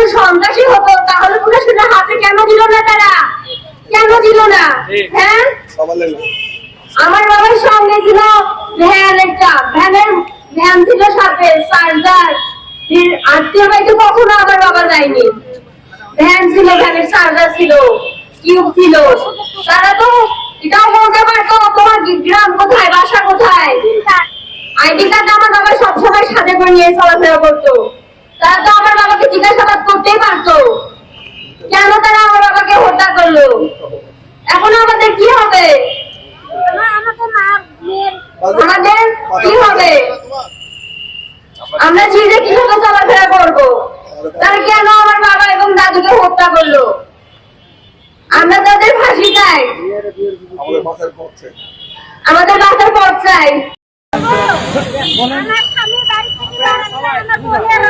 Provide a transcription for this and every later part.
তো সন্ত্রাসী হতো তাহলে প্রশাসনের হাতে কেন দিল না তারা? কেন দিল না? হ্যাঁ? আমার বাবার সঙ্গে ছিল ভ্যান একটা ভ্যানের ভ্যান ছিল সাথে চার্জার আত্মীয় বাড়িতে কখনো আমার বাবা যায়নি। ভ্যান ছিল ভ্যানের চার্জার ছিল কিউব ছিল। তারা তো এটাও বলতে পারতো তোমার গ্রাম কোথায়? বাসা কোথায়? আইডি কার্ড আমার বাবা সবসময় সাথে করে নিয়ে চলাফেরা করতো। তারা তো জিজ্ঞাসাবাদ করতেই পারতো। কেন তারা আমার বাবাকে হত্যা করল? এখন আমাদের কি হবে? আমাদের কি হবে? আমরা কীভাবে চলাফেরা করব তারা কেন আমার বাবা এবং দাদুকে হত্যা করল? আমরা তাদের ফাঁসি চাই। আমাদের বাসার পথ চাই আমার স্বামী বাড়ি থেকে আমার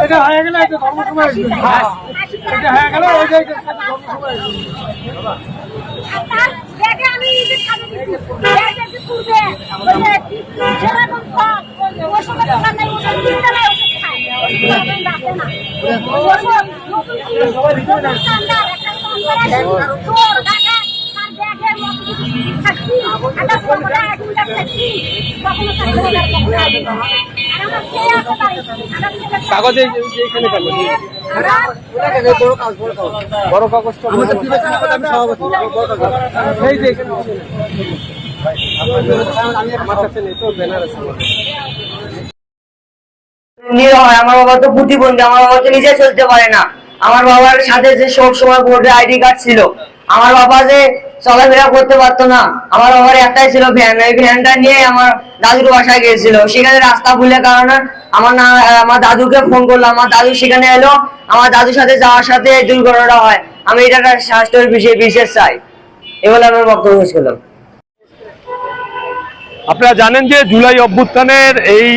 এটা এটা হয়ে গেলে এটা ধর্ম সভা ফাঁসি চাই। হ্যাঁ। এটা হয়ে গেলে ওই যে ওষুধ খায়। এখন কাগজে যে আমার বাবা তো প্রতিবন্ধী আমার বাবা তো নিজে চলতে পারে না। আমার বাবার সাথে যে সব সময় ভোটের আইডি কার্ড ছিল, আমার বাবা যে চলাফেরা করতে পারতো না, আমার বাবার একটাই ছিল ভ্যান ওই ভ্যানটা নিয়ে আমার দাদুর বাসায় গিয়েছিল। সেখানে রাস্তা ভুলে কারণে আমার না, আমার দাদুকে ফোন করলাম আমার দাদু সেখানে এলো, আমার দাদুর সাথে যাওয়ার সাথে দুর্ঘটনা হয়। আমি এটা একটা স্বাস্থ্যের বিষয়ে বিশেষ চাই। এগুলো আমার বক্তব্য করলাম। আপনারা জানেন যে জুলাই অভ্যুত্থানের এই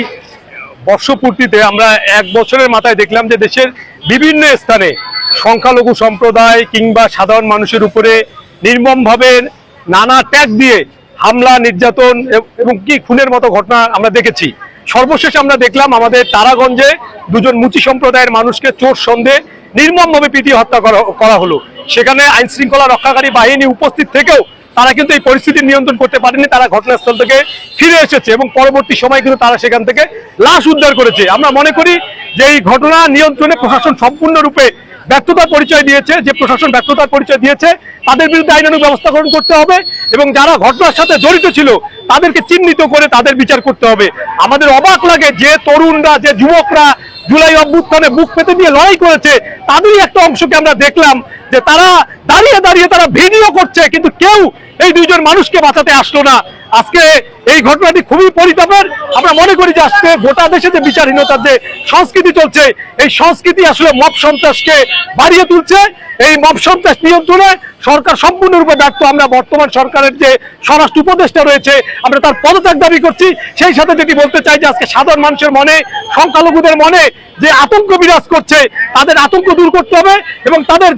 বর্ষপূর্তিতে আমরা এক বছরের মাথায় দেখলাম যে দেশের বিভিন্ন স্থানে সংখ্যালঘু সম্প্রদায় কিংবা সাধারণ মানুষের উপরে নির্মমভাবে নানা ট্যাগ দিয়ে হামলা, নির্যাতন এবং কি খুনের মতো ঘটনা আমরা দেখেছি। সর্বশেষ আমরা দেখলাম আমাদের তারাগঞ্জে দুজন মুচি সম্প্রদায়ের মানুষকে চোর সন্দেহে নির্মমভাবে পিটিয়ে হত্যা করা- হলো। সেখানে আইনশৃঙ্খলা রক্ষাকারী বাহিনী উপস্থিত থেকেও তারা কিন্তু এই পরিস্থিতি নিয়ন্ত্রণ করতে পারেনি, তারা ঘটনাস্থল থেকে ফিরে এসেছে এবং পরবর্তী সময় কিন্তু তারা সেখান থেকে লাশ উদ্ধার করেছে। আমরা মনে করি যে এই ঘটনা নিয়ন্ত্রণে প্রশাসন সম্পূর্ণরূপে ব্যর্থতার পরিচয় দিয়েছে, যে প্রশাসন ব্যর্থতার পরিচয় দিয়েছে, তাদের বিরুদ্ধে আইনানুগ ব্যবস্থা গ্রহণ করতে হবে এবং যারা ঘটনার সাথে জড়িত ছিল, তাদেরকে চিহ্নিত করে তাদের বিচার করতে হবে। আমাদের অবাক লাগে যে তরুণরা, যে যুবকরা জুলাই অভ্যুত্থানে বুক পেতে দিয়ে লড়াই করেছে, তাদেরই একটা অংশকে আমরা দেখলাম যে তারা দাঁড়িয়ে দাঁড়িয়ে তারা ভিডিও করছে, কিন্তু কেউ এই দুইজন মানুষকে বাঁচাতে আসলো না। আজকে এই ঘটনাটি খুবই পরিতাপের। আমরা মনে করি যে আজকে গোটা দেশে যে বিচারহীনতার যে সংস্কৃতি চলছে, এই সংস্কৃতি আসলে মব সন্ত্রাসকে বাড়িয়ে তুলছে। এই মব সন্ত্রাস নিয়ন্ত্রণে সরকার সম্পূর্ণরূপে ব্যর্থ। আমরা বর্তমান সরকারের যে স্বরাষ্ট্র উপদেষ্টা রয়েছে, আমরা তার পদত্যাগ দাবি করছি। সেই সাথে যেটি বলতে চাই যে আজকে সাধারণ মানুষের মনে, সংখ্যালঘুদের মনে যে আতঙ্ক বিরাজ করছে, তাদের আতঙ্ক দূর করতে হবে এবং তাদের